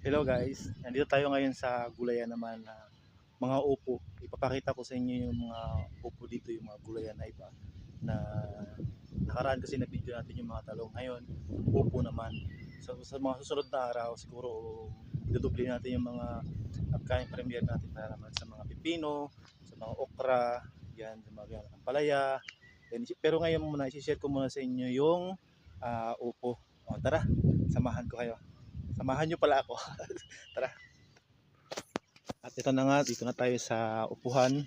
Hello guys, nandito tayo ngayon sa gulayan naman na mga upo. Ipapakita ko sa inyo yung mga upo dito, yung mga gulayan na iba. Na nakaraan kasi na video natin yung mga talong. Ngayon, upo naman. So, sa mga susunod na araw, siguro dudubli natin yung mga upcoming premiere natin para naman sa mga pipino, sa mga okra, yan, sa mga ampalaya. Yan, pero ngayon muna, isi-share ko muna sa inyo yung ah, upo. O, tara, samahan ko kayo. Samahan nyo pala ako. Tara. At ito na nga, dito na tayo sa upuhan.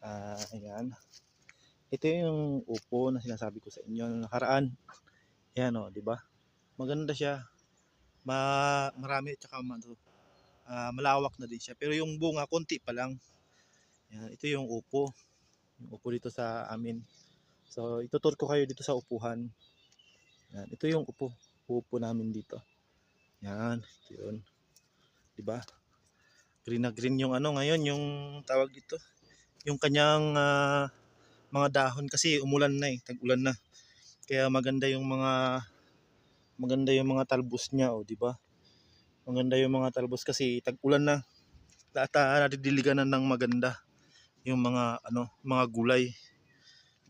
Ah, ayan. Ito yung upo na sinasabi ko sa inyo nung nakaraan. Ayan o, di ba? Maganda siya. Ma marami at saka ah, malawak na din siya. Pero yung bunga, konti pa lang. Ayan, ito yung upo. Yung upo dito sa amin. So, itutur ko kayo dito sa upuhan. Ayan, ito yung upo. Upo namin dito. Yan, yun. 'Di ba? Green na green yung ano ngayon, yung tawag dito. Yung kanyang ah, mga dahon kasi umulan na eh, tag-ulan na. Kaya maganda yung mga maganda yung mga talbos niya, oh, 'di ba? Maganda yung mga talbos kasi tag-ulan na. Lahat ah, nadidiligan na ng maganda yung mga ano, mga gulay.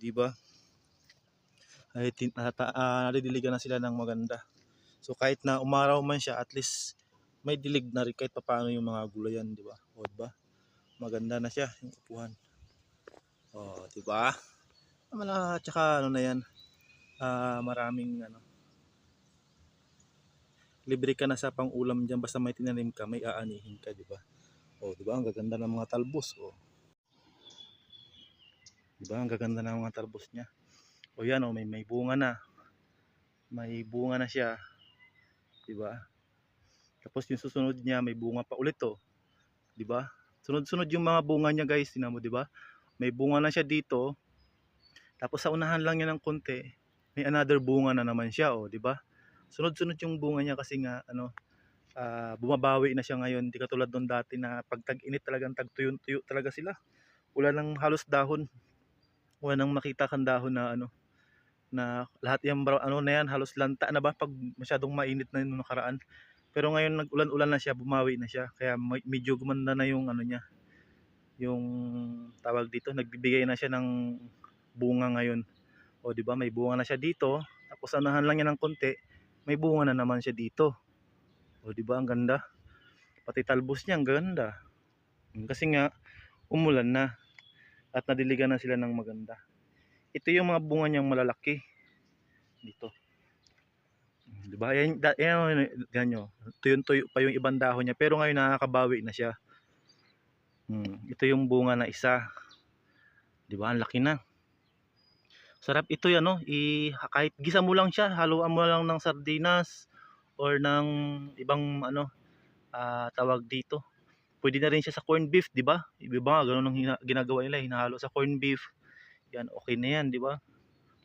'Di ba? Ay tin- ah, nadidiligan na sila ng maganda. So kahit na umaraw man siya, at least may dilig na rin kahit papaano yung mga gulayan, di ba? O, di ba? Maganda na siya yung upuhan. O, di ba? Mala, tsaka ano na yan, ah, maraming ano, libre ka na sa pang-ulam dyan basta may tinanim ka, may aanihin ka, di ba? O, di ba? Ang gaganda ng mga talbos, o. Di ba? Ang gaganda ng mga talbos niya. O yan, o, may, may bunga na. May bunga na siya. 'Di ba? Tapos yung susunod niya may bunga pa ulit to. 'Di ba? Sunod-sunod yung mga bunga niya, guys, tingnan mo, 'di ba? May bunga na siya dito. Tapos sa unahan lang niya ng konti, may another bunga na naman siya, oh, 'di ba? Sunod-sunod yung bunga niya kasi nga ano, ah, bumabawi na siya ngayon, hindi katulad nung dati na pag tag-init talagang tagtuyo-tuyo talaga sila. Wala nang halos dahon. Wala nang makita kang dahon na ano, na lahat yung ano na yan halos lanta na ba pag masyadong mainit na yung nakaraan. Pero ngayon nag-ulan-ulan na siya bumawi na siya. Kaya medyo gumanda na yung ano niya yung tawag dito nagbibigay na siya ng bunga ngayon. O di ba? May bunga na siya dito tapos anahan lang niya ng konti may bunga na naman siya dito. O di ba? Ang ganda. Pati talbos niya ang ganda. Kasi nga umulan na at nadiligan na sila ng maganda ito yung mga bunga niyang malalaki dito. Di ba? Yan, yan, yan nyo. Tuyo-tuyo pa yung ibang dahon niya. Pero ngayon nakakabawi na siya. Hmm, ito yung bunga na isa. Di ba? Ang laki na. Sarap ito yan, no? I, kahit gisa mo lang siya, haluan mo lang ng sardinas or ng ibang ano, ah, tawag dito. Pwede na rin siya sa corned beef, di ba? Iba ganun ang ginagawa nila, hinahalo sa corned beef. Yan, okay na yan, di ba?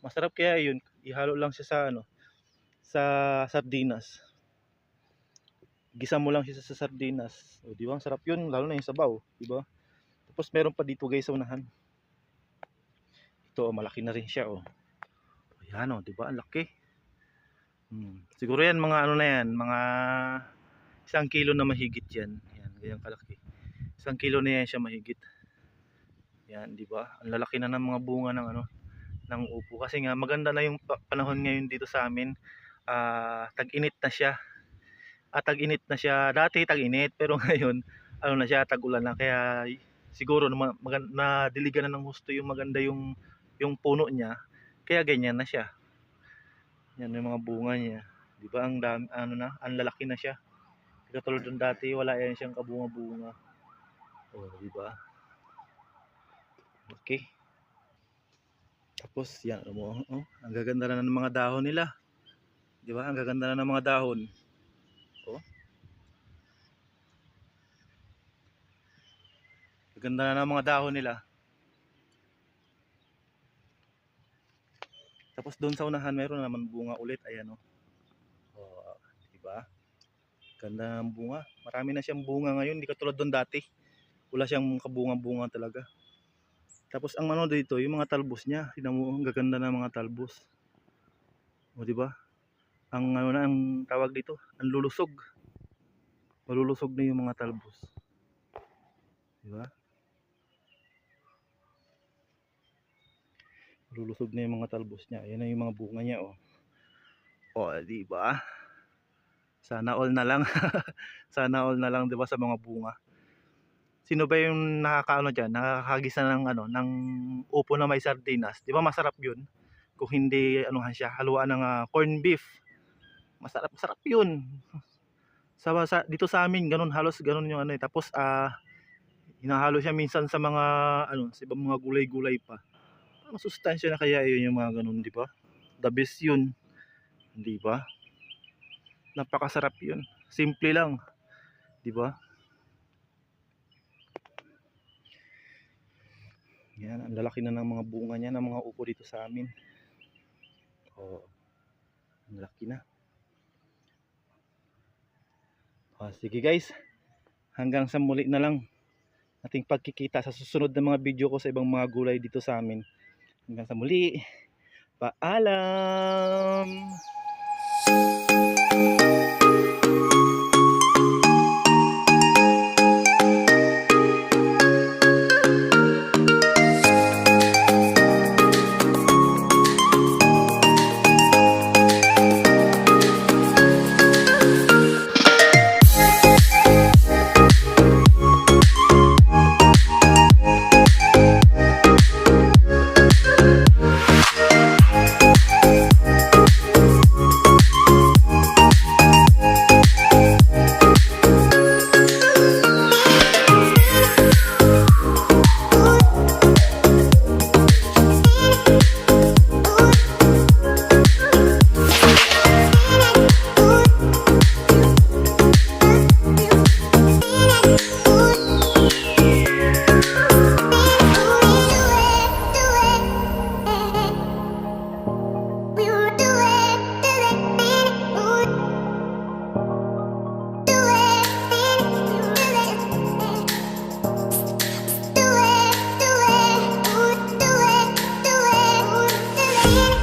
Masarap kaya yun, ihalo lang siya sa ano, sa sardinas. Gisa mo lang siya sa sardinas. O, di ba? Sarap yun, lalo na yung sabaw, di ba? Tapos meron pa dito guys sa unahan. Ito, oh, malaki na rin siya, oh. Ayan, oh, di ba? Ang laki. Hmm. Siguro yan, mga ano na yan, mga isang kilo na mahigit yan. Yan, ganyan kalaki. Isang kilo na yan siya mahigit. Yan, di ba? Ang lalaki na ng mga bunga ng ano, ng upo kasi nga maganda na yung pa- panahon ngayon dito sa amin. Ah, tag-init na siya. At tag-init na siya. Dati tag-init pero ngayon ano na siya tag-ulan na kaya siguro na, na diligan na ng husto yung maganda yung yung puno niya. Kaya ganyan na siya. Yan yung mga bunga niya. 'Di ba? Ang dami ano na, ang lalaki na siya. Katulad ng dati wala yan siyang kabunga-bunga. Oh, 'di ba? Okay. Tapos yan, alam mo, oh, ang gaganda na ng mga dahon nila. 'Di ba? Ang gaganda na ng mga dahon. Oh. Gaganda na ng mga dahon nila. Tapos doon sa unahan meron naman bunga ulit, ayan oh. Oh, 'di ba? Ganda ng bunga. Marami na siyang bunga ngayon, hindi katulad doon dati. Wala siyang kabunga-bunga talaga. Tapos ang ano dito, yung mga talbos niya, tingnan mo, ang gaganda ng mga talbos. O di ba? Ang ano na ang tawag dito, ang lulusog. Malulusog na yung mga talbos. Di ba? Malulusog na yung mga talbos niya. Ayan na yung mga bunga niya, oh. Oh, di ba? Sana all na lang. Sana all na lang, di ba, sa mga bunga. Sino ba yung nakakaano diyan, nakakagisa ng ano, ng upo na may sardinas? Di ba masarap 'yun? Kung hindi anuhan siya, haluan ng ah, corned beef. Masarap, masarap 'yun. Sa, sa dito sa amin ganun halos ganun yung ano eh. Tapos ah hinahalo siya minsan sa mga ano, sa ibang mga gulay-gulay pa. Ang sustansya na kaya yun yung mga ganun, di ba? The best yun. Di ba? Napakasarap yun. Simple lang. Di ba? Yan, ang lalaki na ng mga bunga niya, ng mga upo dito sa amin. Oo. Ang laki na. Ah, sige guys. Hanggang sa muli na lang ating pagkikita sa susunod na mga video ko sa ibang mga gulay dito sa amin. Hanggang sa muli. Paalam!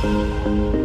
Música